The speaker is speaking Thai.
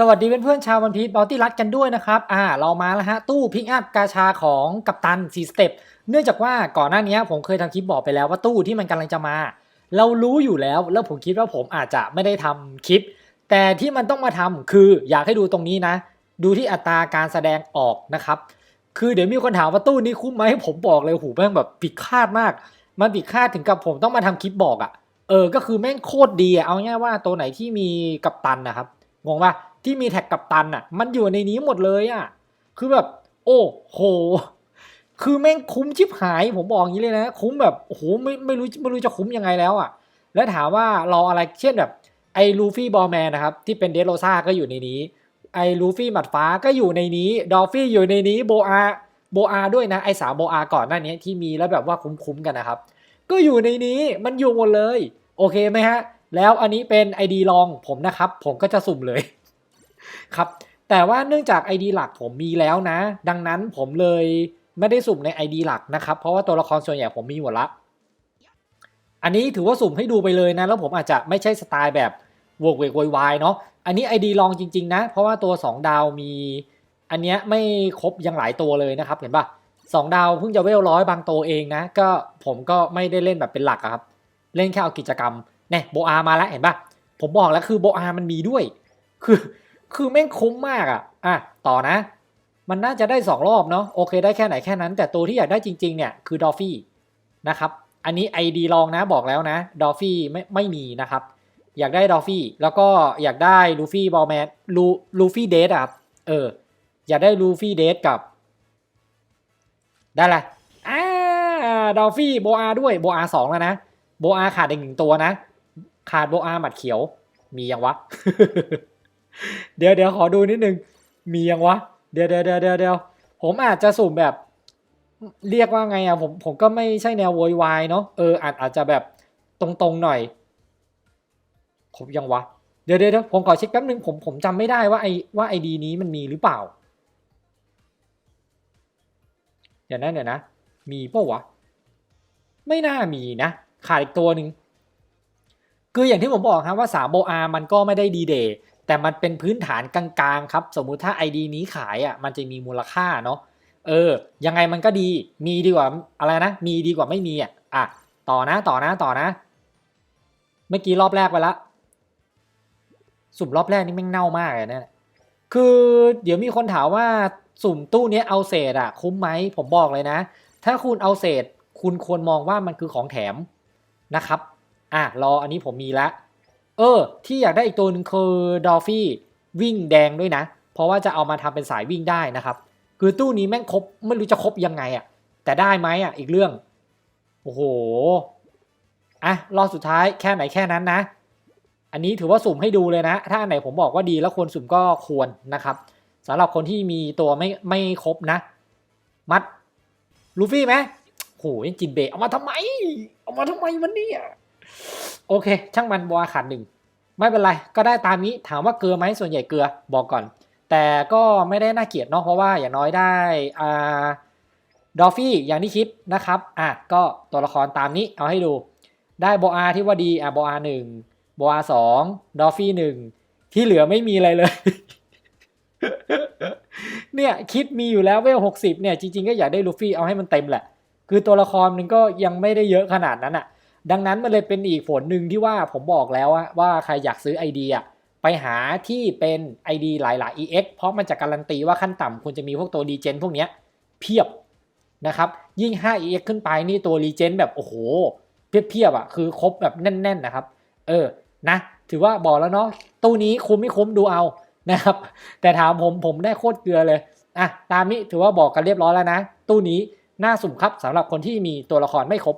สวัสดีเพื่อนๆชาววันพีชบอลตี้รัดกันด้วยนะครับ อ่า เรามาแล้วฮะ ตู้พิกอัพกาชาของกัปตัน4สเต็ปเนื่องจากว่าก่อนหน้านี้ผมเคยทำคลิปบอกไปแล้วว่าตู้ที่มันกำลังจะมา เรารู้อยู่แล้วแล้วผมคิดว่าผมอาจจะไม่ได้ทำคลิป แต่ที่มันต้องมาทำคืออยากให้ดูตรงนี้นะ ดูที่อัตราการแสดงออกนะครับ คือเดี๋ยวมีคนถามว่าตู้นี้คุ้มไหมผมบอกเลยหูแม่งแบบผิดคาดมาก มันผิดคาดถึงกับผมต้องมาทำคลิปบอกอะ่ะเออ ก็คือแม่งโคตรดีอะเอาง่ายว่าตัวไหนที่มีกัปตันนะครับงงปะ ที่มีแท็กกัปตันอะ มันอยู่ในนี้หมดเลยอะ คือแบบ โอ้โห คือแม่งคุ้มชิบหาย ผมบอกอย่างนี้เลยนะ คุ้มแบบโอ้โหไม่ไม่รู้ไม่รู้จะคุ้มยังไงแล้วอะ แล้วถามว่ารออะไรเช่นแบบไอ้ลูฟี่บอลแมนนะครับ ที่เป็นเดโรซ่าก็อยู่ในนี้ ไอ้ลูฟี่หมัดฟ้าก็อยู่ในนี้ ดอฟฟี่อยู่ในนี้โบอาโบอาด้วยนะ ไอ้สามโบอาก่อนหน้านี้ที่มีแล้วแบบว่าคุ้มๆกันนะครับ ก็อยู่ในนี้มันอยู่หมดเลย โอเคไหมฮะ แล้วอันนี้เป็น ID ลองผมนะครับ ผมก็จะสุ่มเลย ครับแต่ว่าเนื่องจาก ID หลักผมมีแล้วนะ ดังนั้นผมเลยไม่ได้สุ่มใน ID หลักนะครับ เพราะว่าตัวละครส่วนใหญ่ผมมีหมดละ อันนี้ถือว่าสุ่มให้ดูไปเลยนะ แล้วผมอาจจะไม่ใช่สไตล์แบบวกเวกโวยวายเนาะ อันนี้ ID ลองจริง ๆ นะ เพราะว่าตัว 2 ดาวมี อันเนี้ยไม่ครบยังหลายตัวเลยนะครับ เห็นปะสองดาวเพิ่งจะเวลร้อยบางตัวเองนะ ก็ผมก็ไม่ได้เล่นแบบเป็นหลักครับ เล่นแค่เอากิจกรรมเนี่ยโบอามาแล้วเห็นปะผมบอกแล้วคือโบอามันมีด้วย คือ คือแม่งคุ้มมากอะ อะ ต่อนะ มันน่าจะได้ 2 รอบเนาะ โอเค ได้แค่ไหนแค่นั้น แต่ตัวที่อยากได้จริง ๆ เนี่ย คือดอฟฟี่นะครับ อันนี้ ID ลองนะ บอกแล้วนะ ดอฟฟี่ไม่ไม่มีนะครับ อยากได้ดอฟฟี่ แล้วก็อยากได้ลูฟี่บอลแมน ลูลูฟี่เดทอะครับเออ อยากได้ลูฟี่เดทกับ ได้ละอ่า ดอฟฟี่ โบอาด้วย โบอาสองแล้วนะ โบอาขาดอีกหนึ่งตัวนะ ขาดโบอาหมัดเขียว มียังวะ เดี๋ยวเดี๋ยวขอดูนิดนึง มียังวะ เดี๋ยวเดี๋ยวเดี๋ยวเดี๋ยวเดี๋ยวผมอาจจะสุ่มแบบ เรียกว่าไงอะผมผมก็ไม่ใช่แนวโวยวายเนาะเอออาจอาจจะแบบตรงๆหน่อยครบยังวะ เดี๋ยวเดี๋ยวผมขอเช็คแป๊บนึงผมผมจำไม่ได้ว่าไอว่าไอดีนี้มันมีหรือเปล่า เดี๋ยวนะเดี๋ยวนะ มีเปล่าวะ ไม่น่ามีนะขาดอีกตัวหนึ่งคืออย่างที่ผมบอกครับว่า3โบอา มันก็ไม่ได้ดีเดย์ แต่มันเป็นพื้นฐานกลางๆครับ สมมุติถ้า ID นี้ขายอะมันจะมีมูลค่าเนาะเออ ยังไงมันก็ดีมีดีกว่าอะไรนะ มีดีกว่าไม่มีอะอะต่อนะต่อนะต่อนะ เมื่อกี้รอบแรกไปละสุ่มรอบแรกนี่แม่งเน่ามากเลยเนี่ยคือเดี๋ยวมีคนถามว่าสุ่มตู้เนี้ยเอาเศษอะ คุ้มไหมผมบอกเลยนะ ถ้าคุณเอาเศษ คุณควรมองว่ามันคือของแถมนะครับ อะรออันนี้ผมมีละ เออ ที่อยากได้อีกตัวหนึ่งคือดอฟฟี่วิ่งแดงด้วยนะ เพราะว่าจะเอามาทำเป็นสายวิ่งได้นะครับ คือตู้นี้แม่งครบไม่รู้จะครบยังไงอะ่ะ แต่ได้ไหมอะอีกเรื่อง โอ้โห อะ รอบสุดท้ายแค่ไหนแค่นั้นนะ อันนี้ถือว่าสุ่มให้ดูเลยนะ ถ้าอันไหนผมบอกว่าดีแล้วควรสุ่มก็ควรนะครับสำหรับคนที่มีตัวไม่ไม่ครบนะ มัดลูฟี่ไหมโหยจินเบะเอามาทำไม เอามาทำไมมันเนี่ย โอเค ช่างมันบัวขาดหนึ่งไม่เป็นไรก็ได้ตามนี้ถามว่าเกลือไหมส่วนใหญ่เกลือบอกก่อน แต่ก็ไม่ได้น่าเกลียดเนาะเพราะว่าอย่างน้อยได้อ่าดอฟฟี่อย่างที่คิดนะครับอะก็ตัวละครตามนี้เอาให้ดู ได้โบอาที่ว่าดีอะโบอาหนึ่งโบอาสองดอฟฟี่หนึ่งที่เหลือไม่มีอะไรเลยเนี่ยคิดมีอยู่แล้วเวลหกสิบเนี่ยจริงๆก็อยากได้ลูฟี่เอาให้มันเต็มแหละ คือตัวละครมันก็ยังไม่ได้เยอะขนาดนั้นอะ ดังนั้นมันเลยเป็นอีกผลหนึ่งที่ว่าผมบอกแล้วว่าใครอยากซื้อ ID อะไปหาที่เป็น ID หลาย ๆ EX เพราะมันจะการันตีว่าขั้นต่ำคุณจะมีพวกตัวดีเจนพวกนี้เพียบนะครับยิ่ง 5 EX ขึ้นไปนี่ตัวรีเจนแบบโอ้โหเพียบๆอะคือครบแบบแน่น ๆ นะครับ เออนะถือว่าบอกแล้วเนาะตู้นี้คุ้มไม่คุ้มดูเอานะครับ แต่ถามผมผมได้โคตรเกลือเลยอะตามนี้ถือว่าบอกกันเรียบร้อยแล้วนะ ตู้นี้น่าสุ่มครับสำหรับคนที่มีตัวละครไม่ครบ